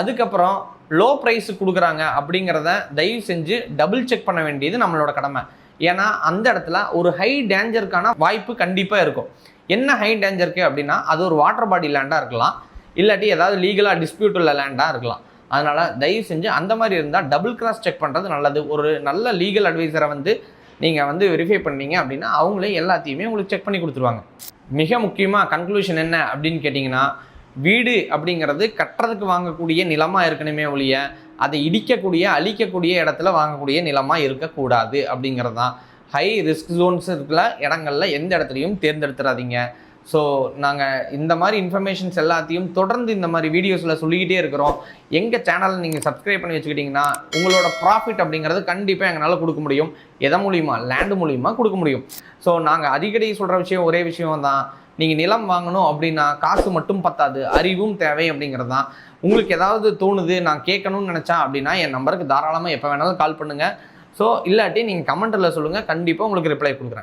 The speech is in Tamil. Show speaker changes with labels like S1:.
S1: அதுக்கப்புறம் லோ ப்ரைஸ் கொடுக்குறாங்க அப்படிங்கிறத தயவு செஞ்சு டபுள் செக் பண்ண வேண்டியது நம்மளோட கடமை. ஏன்னா அந்த இடத்துல ஒரு ஹை டேஞ்சருக்கான வாய்ப்பு கண்டிப்பாக இருக்கும். என்ன ஹை டேஞ்சருக்கு அப்படின்னா அது ஒரு வாட்டர் பாடி லேண்டாக இருக்கலாம். இல்லாட்டி ஏதாவது லீகலாக டிஸ்பியூட் உள்ள லேண்டாக இருக்கலாம். அதனால் தயவு செஞ்சு அந்த மாதிரி இருந்தால் டபுள் கிராஸ் செக் பண்ணுறது நல்லது. ஒரு நல்ல லீகல் அட்வைசரை வந்து நீங்கள் வந்து வெரிஃபை பண்ணீங்க அப்படின்னா அவங்களே எல்லாத்தையுமே உங்களுக்கு செக் பண்ணி கொடுத்துருவாங்க. மிக முக்கியமாக கன்க்ளூஷன் என்ன அப்படின்னு கேட்டிங்கன்னா வீடு அப்படிங்கிறது கட்டுறதுக்கு வாங்கக்கூடிய நிலமாக இருக்கணுமே ஒழிய அதை இடிக்கக்கூடிய அழிக்கக்கூடிய இடத்துல வாங்கக்கூடிய நிலமாக இருக்கக்கூடாது அப்படிங்கிறது தான் ஹை ரிஸ்க் ஜோன்ஸ் இருக்கிற இடங்கள்ல எந்த இடத்துலையும் தேர்ந்தெடுத்துடாதீங்க ஸோ நாங்கள் இந்த மாதிரி இன்ஃபர்மேஷன்ஸ் எல்லாத்தையும் தொடர்ந்து இந்த மாதிரி வீடியோஸில் சொல்லிக்கிட்டே இருக்கிறோம். எங்கள் சேனலை நீங்கள் சப்ஸ்கிரைப் பண்ணி வச்சுக்கிட்டிங்கன்னா உங்களோட ப்ராஃபிட் அப்படிங்கிறது கண்டிப்பாக எங்களால் கொடுக்க முடியும். எதை மூலியமாக லேண்டு மூலியமாக கொடுக்க முடியும். ஸோ நாங்கள் அடிக்கடி சொல்கிற விஷயம் ஒரே விஷயம் தான் நீங்கள் நிலம் வாங்கணும் அப்படின்னா காசு மட்டும் பத்தாது அறிவும் தேவை அப்படிங்கிறது தான் உங்களுக்கு ஏதாவது தோணுது நான் கேட்கணும்னு நினச்சா அப்படின்னா என் நம்பருக்கு தாராளமாக எப்போ வேணாலும் கால் பண்ணுங்கள் ஸோ இல்லாட்டி நீங்கள் கமெண்ட்டில் சொல்லுங்கள் கண்டிப்பாக உங்களுக்கு ரிப்ளை கொடுக்குறேன்.